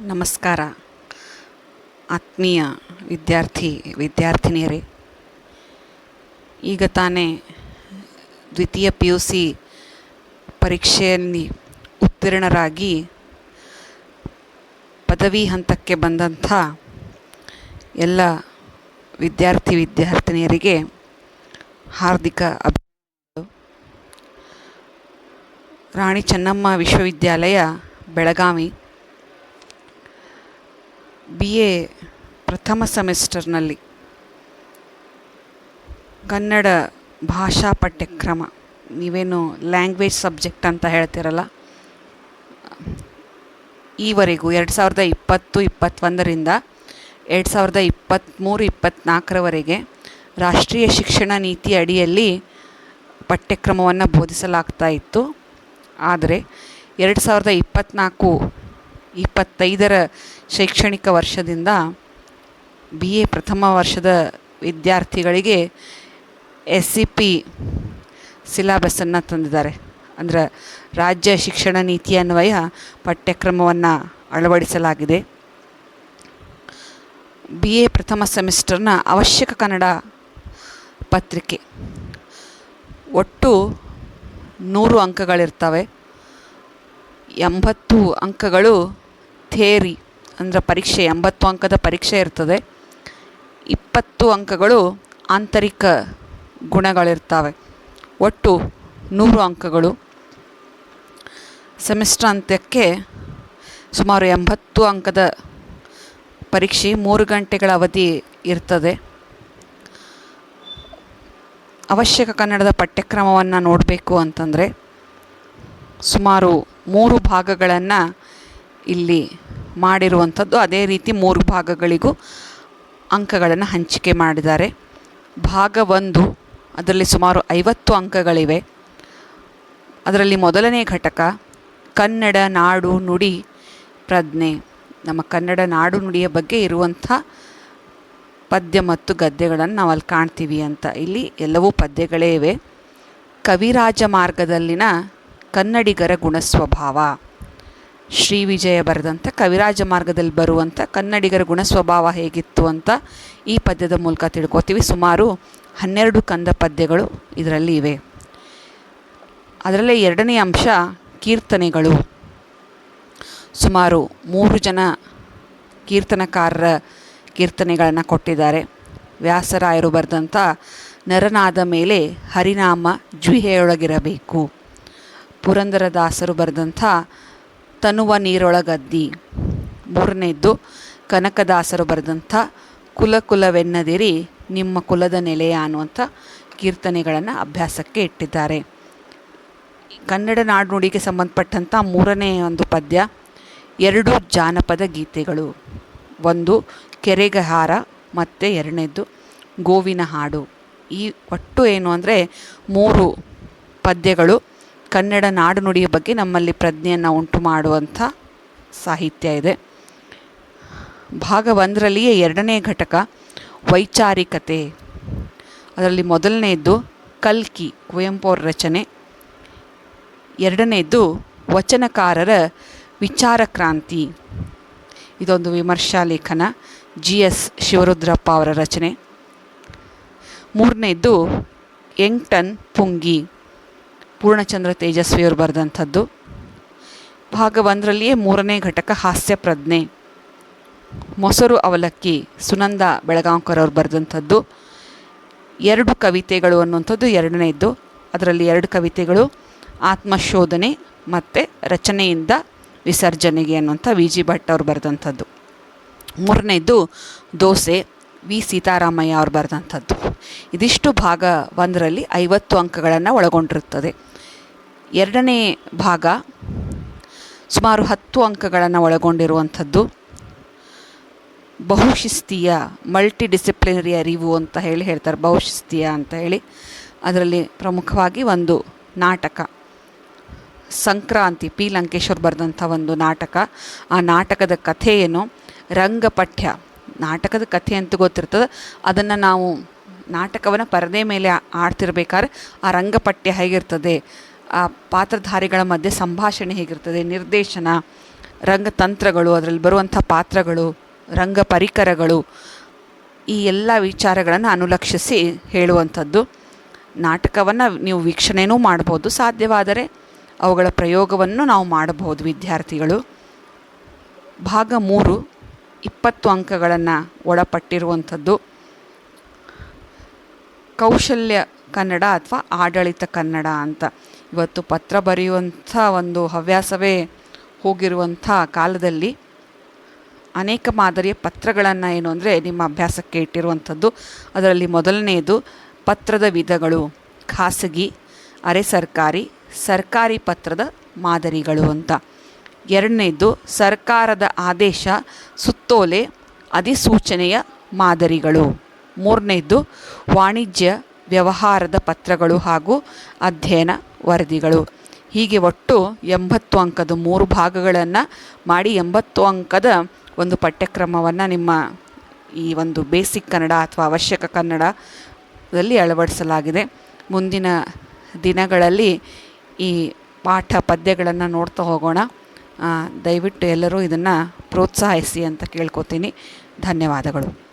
ನಮಸ್ಕಾರ. ಆತ್ಮೀಯ ವಿದ್ಯಾರ್ಥಿ, ವಿದ್ಯಾರ್ಥಿನಿಯರೇ, ಈಗ ತಾನೇ ದ್ವಿತೀಯ ಪಿ ಯು ಸಿ ಪರೀಕ್ಷೆಯಲ್ಲಿ ಉತ್ತೀರ್ಣರಾಗಿ ಪದವಿ ಹಂತಕ್ಕೆ ಬಂದಂಥ ಎಲ್ಲ ವಿದ್ಯಾರ್ಥಿ, ವಿದ್ಯಾರ್ಥಿನಿಯರಿಗೆ ಹಾರ್ದಿಕ ಅಭಿನಂದನೆಗಳು. ರಾಣಿ ಚೆನ್ನಮ್ಮ ವಿಶ್ವವಿದ್ಯಾಲಯ, ಬೆಳಗಾವಿ. ಬಿ ಎ ಪ್ರಥಮ ಸೆಮಿಸ್ಟರ್ನಲ್ಲಿ ಕನ್ನಡ ಭಾಷಾ ಪಠ್ಯಕ್ರಮ. ನೀವೇನು ಲ್ಯಾಂಗ್ವೇಜ್ ಸಬ್ಜೆಕ್ಟ್ ಅಂತ ಹೇಳ್ತಿರಲ್ಲ? ಈವರೆಗೂ ಎರಡು ಸಾವಿರದ ಇಪ್ಪತ್ತು, ಇಪ್ಪತ್ತೊಂದರಿಂದ ಎರಡು ಸಾವಿರದ ಇಪ್ಪತ್ತ್ಮೂರು ಇಪ್ಪತ್ತ್ನಾಲ್ಕರವರೆಗೆ ರಾಷ್ಟ್ರೀಯ ಶಿಕ್ಷಣ ನೀತಿ ಅಡಿಯಲ್ಲಿ ಪಠ್ಯಕ್ರಮವನ್ನು ಬೋಧಿಸಲಾಗ್ತಾ ಇತ್ತು. ಆದರೆ ಎರಡು ಸಾವಿರದ ಇಪ್ಪತ್ತ್ನಾಲ್ಕು ಇಪ್ಪತ್ತೈದರ ಶೈಕ್ಷಣಿಕ ವರ್ಷದಿಂದ ಬಿ ಎ ಪ್ರಥಮ ವರ್ಷದ ವಿದ್ಯಾರ್ಥಿಗಳಿಗೆ ಎಸ್ ಸಿ ಪಿ ಸಿಲಾಬಸ್ಸನ್ನು ತಂದಿದ್ದಾರೆ. ಅಂದರೆ ರಾಜ್ಯ ಶಿಕ್ಷಣ ನೀತಿ ಅನ್ವಯ ಪಠ್ಯಕ್ರಮವನ್ನು ಅಳವಡಿಸಲಾಗಿದೆ. ಬಿ ಎ ಪ್ರಥಮ ಸೆಮಿಸ್ಟರ್ನ ಅವಶ್ಯಕ ಕನ್ನಡ ಪತ್ರಿಕೆ. ಒಟ್ಟು ನೂರು ಅಂಕಗಳಿರ್ತವೆ. ಎಂಬತ್ತು ಅಂಕಗಳು ಥೇರಿ ಅಂದರೆ ಪರೀಕ್ಷೆ, ಎಂಬತ್ತು ಅಂಕದ ಪರೀಕ್ಷೆ ಇರ್ತದೆ. ಇಪ್ಪತ್ತು ಅಂಕಗಳು ಆಂತರಿಕ ಗುಣಗಳಿರ್ತವೆ. ಒಟ್ಟು ನೂರು ಅಂಕಗಳು. ಸೆಮಿಸ್ಟರ್ ಅಂತ್ಯಕ್ಕೆ ಸುಮಾರು ಎಂಬತ್ತು ಅಂಕದ ಪರೀಕ್ಷೆ ಮೂರು ಗಂಟೆಗಳ ಅವಧಿ ಇರ್ತದೆ. ಅವಶ್ಯಕ ಕನ್ನಡದ ಪಠ್ಯಕ್ರಮವನ್ನು ನೋಡಬೇಕು ಅಂತಂದರೆ ಸುಮಾರು ಮೂರು ಭಾಗಗಳನ್ನು ಇಲ್ಲಿ ಮಾಡಿರುವಂಥದ್ದು ಅದೇ ರೀತಿ ಮೂರು ಭಾಗಗಳಿಗೂ ಅಂಕಗಳನ್ನು ಹಂಚಿಕೆ ಮಾಡಿದ್ದಾರೆ. ಭಾಗ ಒಂದು, ಅದರಲ್ಲಿ ಸುಮಾರು ಐವತ್ತು ಅಂಕಗಳಿವೆ. ಅದರಲ್ಲಿ ಮೊದಲನೇ ಘಟಕ, ಕನ್ನಡ ನಾಡು ನುಡಿ ಪ್ರಜ್ಞೆ. ನಮ್ಮ ಕನ್ನಡ ನಾಡು ನುಡಿಯ ಬಗ್ಗೆ ಇರುವಂಥ ಪದ್ಯ ಮತ್ತು ಗದ್ಯಗಳನ್ನು ನಾವು ಅಲ್ಲಿ ಕಾಣ್ತೀವಿ ಅಂತ. ಇಲ್ಲಿ ಎಲ್ಲವೂ ಪದ್ಯಗಳೇ ಇವೆ. ಕವಿರಾಜ ಮಾರ್ಗದಲ್ಲಿನ ಕನ್ನಡಿಗರ ಗುಣಸ್ವಭಾವ. ಶ್ರೀ ವಿಜಯ ಬರೆದಂಥ ಕವಿರಾಜ ಮಾರ್ಗದಲ್ಲಿ ಬರುವಂಥ ಕನ್ನಡಿಗರ ಗುಣಸ್ವಭಾವ ಹೇಗಿತ್ತು ಅಂತ ಈ ಪದ್ಯದ ಮೂಲಕ ತಿಳ್ಕೊತೀವಿ. ಸುಮಾರು ಹನ್ನೆರಡು ಕಂದ ಪದ್ಯಗಳು ಇದರಲ್ಲಿ ಇವೆ. ಅದರಲ್ಲೇ ಎರಡನೇ ಅಂಶ ಕೀರ್ತನೆಗಳು. ಸುಮಾರು ಮೂರು ಜನ ಕೀರ್ತನಕಾರರ ಕೀರ್ತನೆಗಳನ್ನು ಕೊಟ್ಟಿದ್ದಾರೆ. ವ್ಯಾಸರಾಯರು ಬರೆದಂಥ ನರನಾದ ಮೇಲೆ ಹರಿನಾಮ ಜ್ವಿಹೆಯೊಳಗಿರಬೇಕು ಪುರಂದರದಾಸರು ಬರೆದಂಥ ತನುವ ನೀರೊಳಗದ್ದಿ. ಮೂರನೇದ್ದು, ಕನಕದಾಸರು ಬರೆದಂಥ ಕುಲಕುಲವೆನ್ನದಿರಿ ನಿಮ್ಮ ಕುಲದ ನೆಲೆಯ ಅನ್ನುವಂಥ ಕೀರ್ತನೆಗಳನ್ನು ಅಭ್ಯಾಸಕ್ಕೆ ಇಟ್ಟಿದ್ದಾರೆ. ಕನ್ನಡ ನಾಡುನುಡಿಗೆ ಸಂಬಂಧಪಟ್ಟಂಥ ಮೂರನೇ ಒಂದು ಪದ್ಯ, ಎರಡು ಜಾನಪದ ಗೀತೆಗಳು. ಒಂದು, ಕೆರೆಗಹಾರ, ಮತ್ತು ಎರಡನೇದ್ದು, ಗೋವಿನ ಹಾಡು. ಈ ಒಟ್ಟು ಏನು ಅಂದರೆ ಮೂರು ಪದ್ಯಗಳು ಕನ್ನಡ ನಾಡು ನುಡಿಯ ಬಗ್ಗೆ ನಮ್ಮಲ್ಲಿ ಪ್ರಜ್ಞೆಯನ್ನು ಉಂಟು ಮಾಡುವಂಥ ಸಾಹಿತ್ಯ ಇದೆ. ಭಾಗ ಒಂದರಲ್ಲಿಯೇ ಎರಡನೇ ಘಟಕ, ವೈಚಾರಿಕತೆ. ಅದರಲ್ಲಿ ಮೊದಲನೆಯದ್ದು ಕಲ್ಕಿ ಕುವೆಂಪು ಅವರ ರಚನೆ. ಎರಡನೆಯದ್ದು ವಚನಕಾರರ ವಿಚಾರ ಕ್ರಾಂತಿ ಇದೊಂದು ವಿಮರ್ಶಾ ಲೇಖನ, ಜಿ ಎಸ್ ಶಿವರುದ್ರಪ್ಪ ಅವರ ರಚನೆ. ಮೂರನೇದ್ದು ಎಂಗ್ಟನ್ ಪುಂಗಿ. ಪೂರ್ಣಚಂದ್ರ ತೇಜಸ್ವಿಯವರು ಬರೆದಂಥದ್ದು. ಭಾಗ ಒಂದರಲ್ಲಿಯೇ ಮೂರನೇ ಘಟಕ ಹಾಸ್ಯ ಪ್ರಜ್ಞೆ. ಮೊಸರು ಅವಲಕ್ಕಿ ಸುನಂದ ಬೆಳಗಾಂಕರ್ ಅವರು ಬರೆದಂಥದ್ದು. ಎರಡು ಕವಿತೆಗಳು ಅನ್ನುವಂಥದ್ದು ಎರಡನೇದ್ದು. ಅದರಲ್ಲಿ ಎರಡು ಕವಿತೆಗಳು ಆತ್ಮಶೋಧನೆ ಮತ್ತು ರಚನೆಯಿಂದ ವಿಸರ್ಜನೆಗೆ ಅನ್ನುವಂಥ ವಿ ಜಿ ಭಟ್ ಅವರು ಬರೆದಂಥದ್ದು. ಮೂರನೇದ್ದು ದೋಸೆ. ವಿ. ಸೀತಾರಾಮಯ್ಯ ಅವ್ರು ಬರೆದಂಥದ್ದು. ಇದಿಷ್ಟು ಭಾಗ ಒಂದರಲ್ಲಿ ಐವತ್ತು ಅಂಕಗಳನ್ನು ಒಳಗೊಂಡಿರುತ್ತದೆ. ಎರಡನೇ ಭಾಗ ಸುಮಾರು ಹತ್ತು ಅಂಕಗಳನ್ನು ಒಳಗೊಂಡಿರುವಂಥದ್ದು. ಬಹುಶಿಸ್ತೀಯ ಮಲ್ಟಿ ಡಿಸಿಪ್ಲಿನರಿ ಅರಿವು ಅಂತ ಹೇಳಿ ಹೇಳ್ತಾರೆ, ಬಹುಶಿಸ್ತೀಯ ಅಂತ ಹೇಳಿ. ಅದರಲ್ಲಿ ಪ್ರಮುಖವಾಗಿ ಒಂದು ನಾಟಕ. ಸಂಕ್ರಾಂತಿ, ಪಿ. ಲಂಕೇಶ್ವರ್ ಬರೆದಂಥ ಒಂದು ನಾಟಕ. ಆ ನಾಟಕದ ಕಥೆ ಏನು ರಂಗಪಠ್ಯ. ನಾಟಕದ ಕಥೆ ಅಂತ ಗೊತ್ತಿರ್ತದೆ, ಅದನ್ನು ನಾವು ನಾಟಕವನ್ನು ಪರದೆ ಮೇಲೆ ಆಡ್ತಿರ್ಬೇಕಾದ್ರೆ ಆ ರಂಗಪಠ್ಯ ಹೇಗಿರ್ತದೆ, ಆ ಪಾತ್ರಧಾರಿಗಳ ಮಧ್ಯೆ ಸಂಭಾಷಣೆ ಹೇಗಿರ್ತದೆ, ನಿರ್ದೇಶನ, ರಂಗತಂತ್ರಗಳು, ಅದರಲ್ಲಿ ಬರುವಂಥ ಪಾತ್ರಗಳು, ರಂಗ ಪರಿಕರಗಳು, ಈ ಎಲ್ಲ ವಿಚಾರಗಳನ್ನು ಅನುಲಕ್ಷಿಸಿ ಹೇಳುವಂಥದ್ದು. ನಾಟಕವನ್ನು ನೀವು ವೀಕ್ಷಣೆನೂ ಮಾಡ್ಬೋದು, ಸಾಧ್ಯವಾದರೆ ಅವುಗಳ ಪ್ರಯೋಗವನ್ನು ನಾವು ಮಾಡಬಹುದು, ವಿದ್ಯಾರ್ಥಿಗಳು. ಭಾಗ ಮೂರು. ಇಪ್ಪತ್ತು ಅಂಕಗಳನ್ನು ಒಳಪಟ್ಟಿರುವಂಥದ್ದು. ಕೌಶಲ್ಯ ಕನ್ನಡ ಅಥವಾ ಆಡಳಿತ ಕನ್ನಡ ಅಂತ. ಇವತ್ತು ಪತ್ರ ಬರೆಯುವಂಥ ಒಂದು ಹವ್ಯಾಸವೇ ಹೋಗಿರುವಂಥ ಕಾಲದಲ್ಲಿ ಅನೇಕ ಮಾದರಿಯ ಪತ್ರಗಳನ್ನು ಏನು ಅಂದರೆ ನಿಮ್ಮ ಅಭ್ಯಾಸಕ್ಕೆ ಇಟ್ಟಿರುವಂಥದ್ದು. ಅದರಲ್ಲಿ ಮೊದಲನೆಯದು ಪತ್ರದ ವಿಧಗಳು, ಖಾಸಗಿ, ಅರೆ ಸರ್ಕಾರಿ ಸರ್ಕಾರಿ ಪತ್ರದ ಮಾದರಿಗಳು ಅಂತ. ಎರಡನೇದು ಸರ್ಕಾರದ ಆದೇಶ, ಸುತ್ತೋಲೆ, ಅಧಿಸೂಚನೆಯ ಮಾದರಿಗಳು. ಮೂರನೇದು ವಾಣಿಜ್ಯ, ವ್ಯವಹಾರದ ಪತ್ರಗಳು ಹಾಗೂ ಅಧ್ಯಯನ ವರದಿಗಳು. ಹೀಗೆ ಒಟ್ಟು ಎಂಬತ್ತು ಅಂಕದ ಮೂರು ಭಾಗಗಳನ್ನು ಮಾಡಿ ಎಂಬತ್ತು ಅಂಕದ ಒಂದು ಪಠ್ಯಕ್ರಮವನ್ನು ನಿಮ್ಮ ಈ ಒಂದು ಬೇಸಿಕ್ ಕನ್ನಡ ಅಥವಾ ಅವಶ್ಯಕ ಕನ್ನಡದಲ್ಲಿ ಅಳವಡಿಸಲಾಗಿದೆ. ಮುಂದಿನ ದಿನಗಳಲ್ಲಿ ಈ ಪಾಠ ಪದ್ಯಗಳನ್ನು ನೋಡ್ತಾ ಹೋಗೋಣ. ದಯವಿಟ್ಟು ಎಲ್ಲರೂ ಇದನ್ನು ಪ್ರೋತ್ಸಾಹಿಸಿ ಅಂತ ಕೇಳ್ಕೊತೀನಿ. ಧನ್ಯವಾದಗಳು.